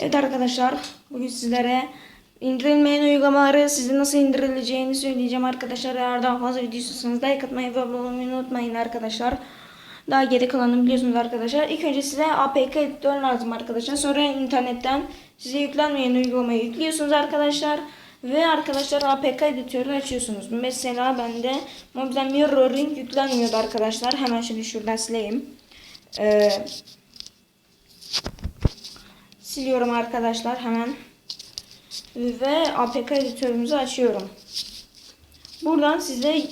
Evet arkadaşlar bugün sizlere indirilmeyen uygulamaları sizin nasıl indirileceğini söyleyeceğim arkadaşlar. Eğer daha fazla video istiyorsanız like atmayı ve abone olmayı unutmayın arkadaşlar. Daha geri kalanını biliyorsunuz arkadaşlar. İlk önce size APK editör lazım arkadaşlar. Sonra internetten size yüklenmeyen uygulamayı yüklüyorsunuz arkadaşlar. Ve arkadaşlar APK editörü açıyorsunuz. Mesela bende Mobile Mirroring yüklenmiyordu arkadaşlar. Hemen şimdi şuradan sileyim. Ee, siliyorum arkadaşlar hemen. Ve APK editörümüzü açıyorum. Buradan size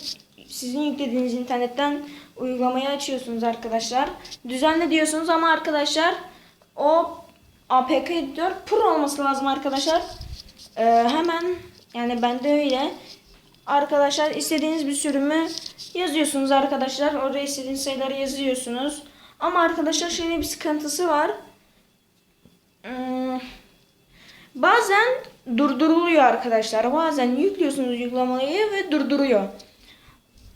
sizin yüklediğiniz internetten uygulamayı açıyorsunuz arkadaşlar. Düzenle diyorsunuz ama arkadaşlar o APK editör Pro olması lazım arkadaşlar. Ee, hemen yani bende öyle. Arkadaşlar istediğiniz bir sürümü yazıyorsunuz arkadaşlar. Oraya istediğiniz sayıları yazıyorsunuz. Ama arkadaşlar şöyle bir sıkıntısı var. Hmm, bazen durduruluyor arkadaşlar. Bazen yüklüyorsunuz uygulamayı ve durduruyor.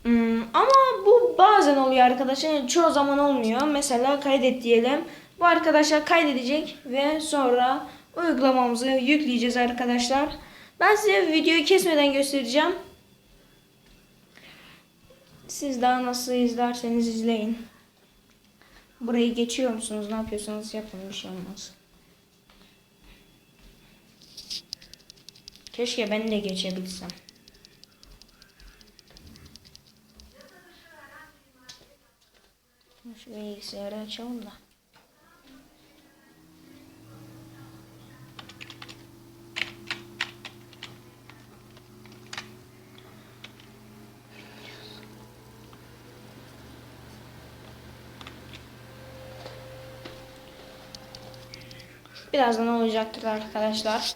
Hmm, ama bu bazen oluyor arkadaşlar. Yani çoğu zaman olmuyor. Mesela kaydet diyelim. Bu arkadaşlar kaydedecek ve sonra uygulamamızı yükleyeceğiz arkadaşlar. Ben size videoyu kesmeden göstereceğim. Siz daha nasıl izlerseniz izleyin. Burayı geçiyor musunuz? Ne yapıyorsanız yapın. Bir şey olmaz. Keşke ben de geçebilsem. Şu bilgisayarı açalım da. Birazdan olacaktır arkadaşlar.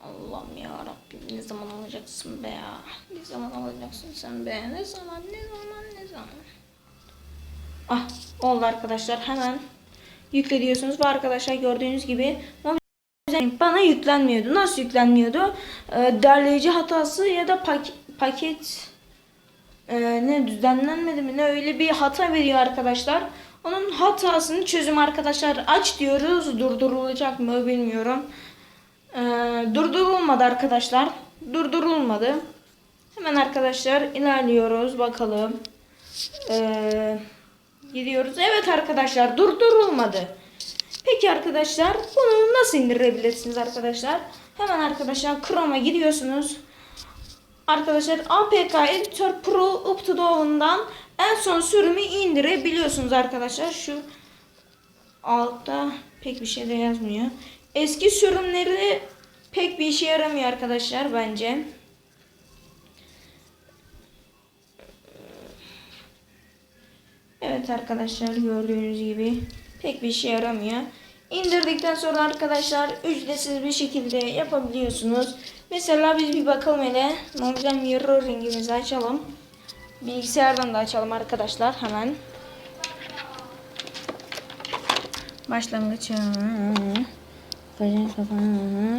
Allah'ım ya Rabbim ne zaman olacaksın be ya? Ne zaman olacaksın sen be? Ne zaman ne zaman ne zaman? Ah oldu arkadaşlar hemen yükle diyorsunuz ve arkadaşlar gördüğünüz gibi bana yüklenmiyordu. Nasıl yüklenmiyordu? Ee, derleyici hatası ya da pak paket e, ne düzenlenmedi mi ne öyle bir hata veriyor arkadaşlar. Onun hatasını çözüm arkadaşlar aç diyoruz. Durdurulacak mı bilmiyorum. Ee, durdurulmadı arkadaşlar. Durdurulmadı. Hemen arkadaşlar ilerliyoruz bakalım. Ee, gidiyoruz. Evet arkadaşlar durdurulmadı. Peki arkadaşlar bunu nasıl indirebilirsiniz arkadaşlar? Hemen arkadaşlar Chrome'a gidiyorsunuz. Arkadaşlar APK Editor Pro Uptodown'dan en son sürümü indirebiliyorsunuz arkadaşlar. Şu altta pek bir şey de yazmıyor. Eski sürümleri pek bir işe yaramıyor arkadaşlar bence. Evet arkadaşlar gördüğünüz gibi pek bir işe yaramıyor. İndirdikten sonra arkadaşlar ücretsiz bir şekilde yapabiliyorsunuz. Mesela biz bir bakalım hele. Mobile Mirroring'imizi açalım. Bilgisayardan da açalım arkadaşlar hemen. Başlangıç.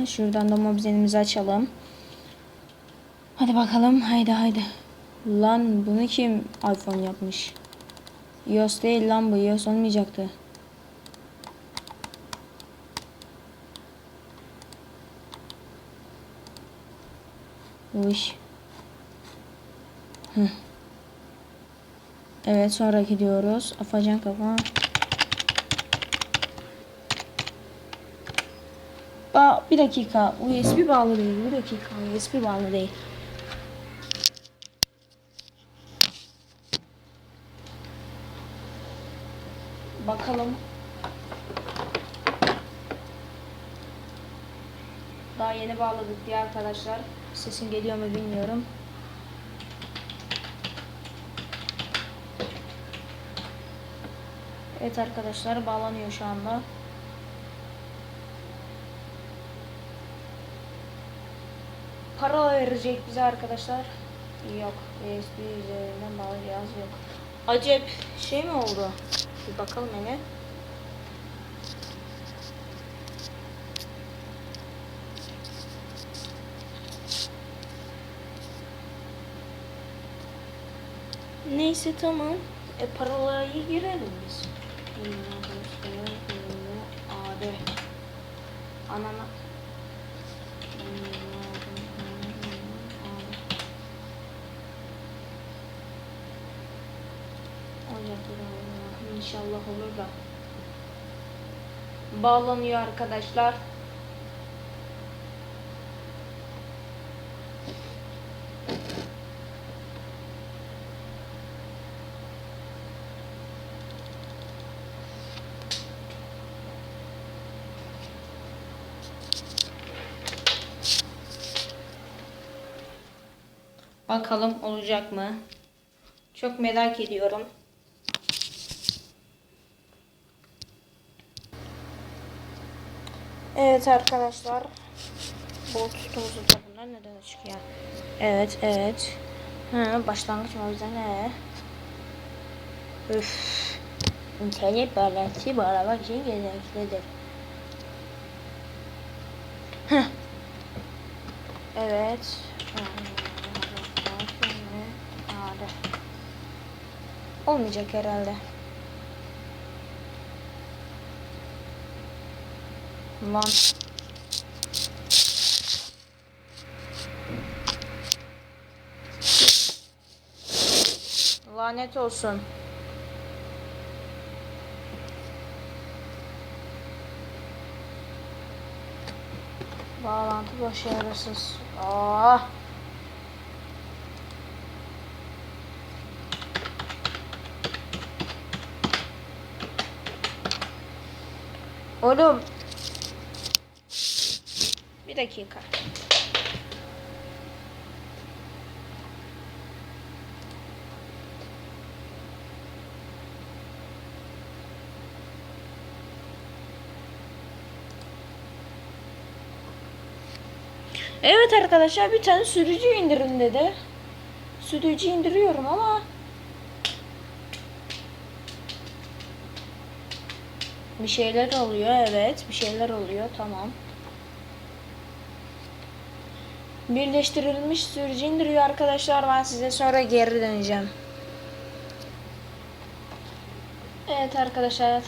Şuradan da mobilimizi açalım. Hadi bakalım. Haydi haydi. Lan bunu kim iPhone yapmış? iOS değil lan bu. iOS olmayacaktı. Uş. Hı. Evet sonra gidiyoruz. Afacan kafa. Ba bir dakika. USB bağlı değil. Bir dakika. USB bağlı değil. Bakalım. Daha bağladık diye arkadaşlar. Sesim geliyor mu bilmiyorum. Evet arkadaşlar bağlanıyor şu anda. Para verecek bize arkadaşlar. Yok. USB üzerinden bağlı cihaz yok. Acep şey mi oldu? Bir bakalım hele. Neyse tamam. E parolayı girelim biz. Abi. Anana. İnşallah olur da. Bağlanıyor arkadaşlar. Bakalım olacak mı? Çok merak ediyorum. Evet arkadaşlar. Bol tutumuzu da bunlar neden açık ya? Evet evet. Ha, başlangıç o yüzden ne? Üf. İnternet bağlantısı bağlamak için gereklidir. Heh. Evet. Olmayacak herhalde. Lan. Lanet olsun. Bağlantı başarısız. Aa. Oğlum. Bir dakika. Evet arkadaşlar bir tane sürücü indirin dedi. Sürücü indiriyorum ama bir şeyler oluyor evet bir şeyler oluyor tamam. Birleştirilmiş sürücü indiriyor arkadaşlar ben size sonra geri döneceğim. Evet arkadaşlar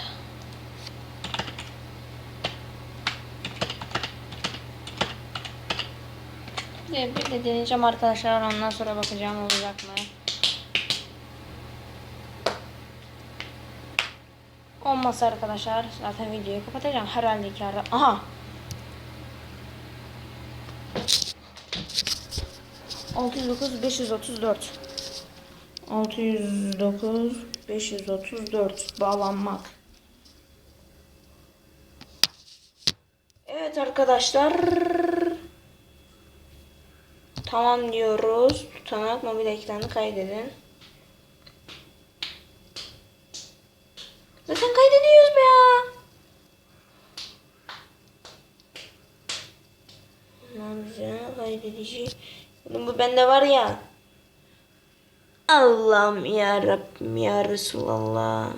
Bir de deneyeceğim arkadaşlar ondan sonra bakacağım olacak mı? Olmazsa arkadaşlar zaten videoyu kapatacağım herhalde ki ara. Aha. Altı yüz dokuz beş yüz otuz dört. Altı yüz dokuz beş yüz otuz dört bağlanmak. Evet arkadaşlar. Tamam diyoruz. Tutanak mobil ekranı kaydedin. Zaten kaydediyoruz be ya. Tamam güzel kaydedici. Oğlum bu bende var ya. Allah'ım ya Rabbim ya Resulallah.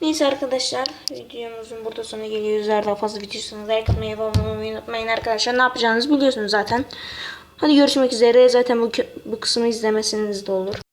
Neyse arkadaşlar videomuzun burada sonuna geliyoruz. Eğer daha fazla video istiyorsanız like atmayı abone olmayı unutmayın arkadaşlar. Ne yapacağınızı biliyorsunuz zaten. Hadi görüşmek üzere. Zaten bu, bu kısmı izlemesiniz de olur.